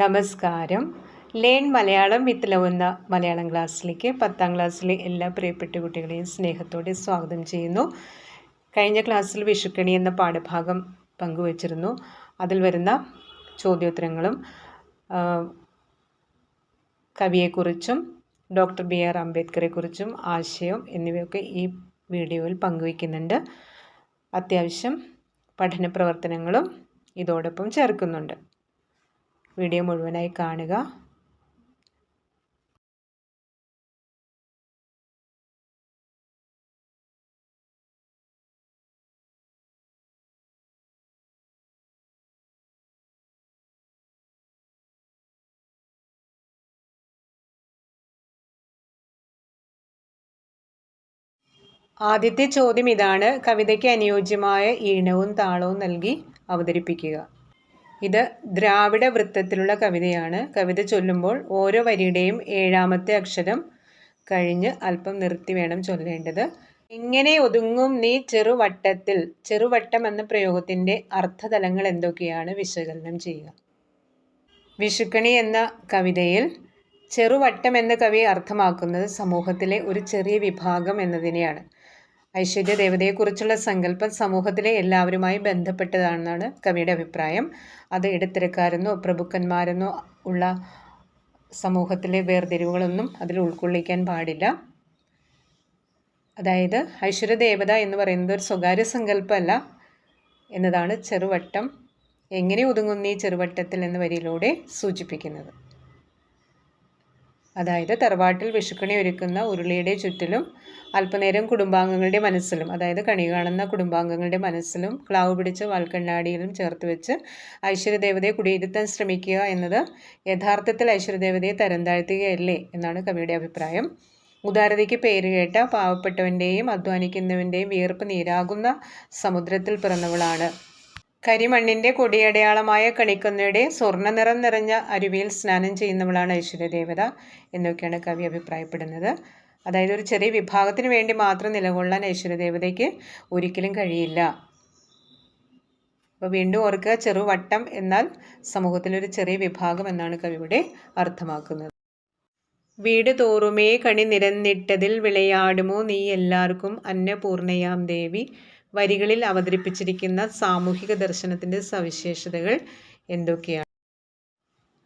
നമസ്കാരം. Learn Malayalam with love എന്ന മലയാളം ക്ലാസ്സിലേക്ക് പത്താം ക്ലാസ്സിലെ എല്ലാ പ്രിയപ്പെട്ട കുട്ടികളെയും സ്നേഹത്തോടെ സ്വാഗതം ചെയ്യുന്നു. കഴിഞ്ഞ ക്ലാസ്സിൽ വിഷുക്കണി എന്ന പാഠഭാഗം പങ്കുവച്ചിരുന്നു. അതിൽ വരുന്ന ചോദ്യോത്തരങ്ങളും കവിയെക്കുറിച്ചും ഡോക്ടർ ബി ആർ അംബേദ്കറെക്കുറിച്ചും ആശയം എന്നിവയൊക്കെ ഈ വീഡിയോയിൽ പങ്കുവയ്ക്കുന്നുണ്ട്. അത്യാവശ്യം പഠന പ്രവർത്തനങ്ങളും ഇതോടൊപ്പം ചേർക്കുന്നുണ്ട്. വീഡിയോ മുഴുവനായി കാണുക. ആദ്യത്തെ ചോദ്യം ഇതാണ്. കവിതയ്ക്ക് അനുയോജ്യമായ ഈണവും താളവും നൽകി അവതരിപ്പിക്കുക. ഇത് ദ്രാവിഡ വൃത്തത്തിലുള്ള കവിതയാണ്. കവിത ചൊല്ലുമ്പോൾ ഓരോ വരിയുടെയും ഏഴാമത്തെ അക്ഷരം കഴിഞ്ഞ് അല്പം നിർത്തി വേണം ചൊല്ലേണ്ടത്. എങ്ങനെ ഒതുങ്ങും നീ ചെറുവട്ടത്തിൽ. ചെറുവട്ടം എന്ന പ്രയോഗത്തിന്റെ അർത്ഥതലങ്ങൾ എന്തൊക്കെയാണ് വിശകലനം ചെയ്യുക. വിഷുക്കണി എന്ന കവിതയിൽ ചെറുവട്ടം എന്ന കവി അർത്ഥമാക്കുന്നത് സമൂഹത്തിലെ ഒരു ചെറിയ വിഭാഗം എന്നതിനെയാണ്. ഐശ്വര്യ ദേവതയെക്കുറിച്ചുള്ള സങ്കല്പം സമൂഹത്തിലെ എല്ലാവരുമായി ബന്ധപ്പെട്ടതാണെന്നാണ് കവിയുടെ അഭിപ്രായം. അത് ഇടത്തരക്കാരെന്നോ പ്രഭുക്കന്മാരെന്നോ ഉള്ള സമൂഹത്തിലെ വേർതിരിവുകളൊന്നും അതിൽ ഉൾക്കൊള്ളിക്കാൻ പാടില്ല. അതായത് ഐശ്വര്യ ദേവത എന്ന് പറയുന്നത് ഒരു സ്വകാര്യ സങ്കല്പമല്ല എന്നതാണ് ചെറുവട്ടം. എങ്ങനെ ഒതുങ്ങുന്ന ഈ ചെറുവട്ടത്തിൽ എന്ന വരിയിലൂടെ സൂചിപ്പിക്കുന്നത്. അതായത് തറവാട്ടിൽ വിഷുക്കണി ഒരുക്കുന്ന ഉരുളിയുടെ ചുറ്റിലും അല്പനേരം കുടുംബാംഗങ്ങളുടെ മനസ്സിലും അതായത് കണി കാണുന്ന കുടുംബാംഗങ്ങളുടെ മനസ്സിലും ക്ലാവ് പിടിച്ച വാൽക്കണ്ണാടിയിലും ചേർത്ത് വെച്ച് ഐശ്വര്യദേവതയെ കുടിയിരുത്താൻ ശ്രമിക്കുക എന്നത് യഥാർത്ഥത്തിൽ ഐശ്വര്യദേവതയെ തരം താഴ്ത്തുകയല്ലേ എന്നാണ് കവിയുടെ അഭിപ്രായം. ഉദാരതയ്ക്ക് പേരുകേട്ട പാവപ്പെട്ടവന്റെയും അധ്വാനിക്കുന്നവന്റെയും വിയർപ്പ് നീരാകുന്ന സമുദ്രത്തിൽ പിറന്നവളാണ്. കരിമണ്ണിന്റെ കൊടിയടയാളമായ കണിക്കൊന്നയുടെ സ്വർണ നിറം നിറഞ്ഞ അരുവിയിൽ സ്നാനം ചെയ്യുന്നവളാണ് ഐശ്വര്യദേവത എന്നൊക്കെയാണ് കവി അഭിപ്രായപ്പെടുന്നത്. അതായത് ഒരു ചെറിയ വിഭാഗത്തിന് വേണ്ടി മാത്രം നിലകൊള്ളാൻ ഐശ്വര്യദേവതയ്ക്ക് ഒരിക്കലും കഴിയില്ല. അപ്പോൾ വീണ്ടും ഓർക്കുക ചെറുവട്ടം എന്നാൽ സമൂഹത്തിലൊരു ചെറിയ വിഭാഗം എന്നാണ് കവിയുടെ അർത്ഥമാക്കുന്നത്. വീട് തോറുമേ കണി നിരന്നിട്ടതിൽ വിളയാടുമോ നീ എല്ലാവർക്കും അന്നപൂർണയാം ദേവി. വരികളിൽ അവതരിപ്പിച്ചിരിക്കുന്ന സാമൂഹിക ദർശനത്തിന്റെ സവിശേഷതകൾ എന്തൊക്കെയാണ്?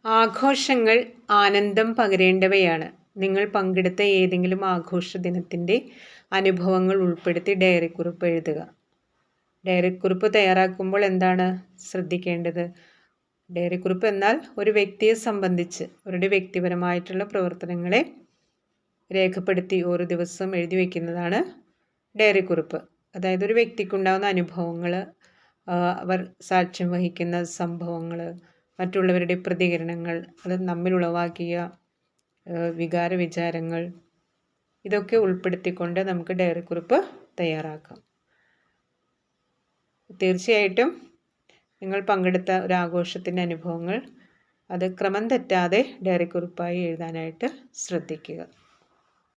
ആഘോഷങ്ങൾ ആനന്ദം പകരേണ്ടവയാണ്. നിങ്ങൾ പങ്കെടുത്ത ഏതെങ്കിലും ആഘോഷ ദിനത്തിന്റെ അനുഭവങ്ങൾ ഉൾപ്പെടുത്തി ഡയറി കുറിപ്പ് എഴുതുക. ഡയറി കുറിപ്പ് തയ്യാറാക്കുമ്പോൾ എന്താണ് ശ്രദ്ധിക്കേണ്ടത്? ഡയറി കുറിപ്പ് എന്നാൽ ഒരു വ്യക്തിയെ സംബന്ധിച്ച് അവരുടെ വ്യക്തിപരമായിട്ടുള്ള പ്രവർത്തനങ്ങളെ രേഖപ്പെടുത്തി ഓരോ ദിവസവും എഴുതി വയ്ക്കുന്നതാണ് ഡയറിക്കുറിപ്പ് അതായത് ഒരു വ്യക്തിക്കുണ്ടാകുന്ന അനുഭവങ്ങൾ അവർ സാക്ഷ്യം വഹിക്കുന്ന സംഭവങ്ങൾ മറ്റുള്ളവരുടെ പ്രതികരണങ്ങൾ അത് നമ്മിലുളവാക്കിയ വികാര വിചാരങ്ങൾ ഇതൊക്കെ ഉൾപ്പെടുത്തിക്കൊണ്ട് നമുക്ക് ഡയറി കുറിപ്പ് തയ്യാറാക്കാം. തീർച്ചയായിട്ടും നിങ്ങൾ പങ്കെടുത്ത ഒരു ആഘോഷത്തിന്റെ അനുഭവങ്ങൾ അത് ക്രമം തെറ്റാതെ ഡയറി കുറിപ്പായി എഴുതാനായിട്ട് ശ്രദ്ധിക്കുക.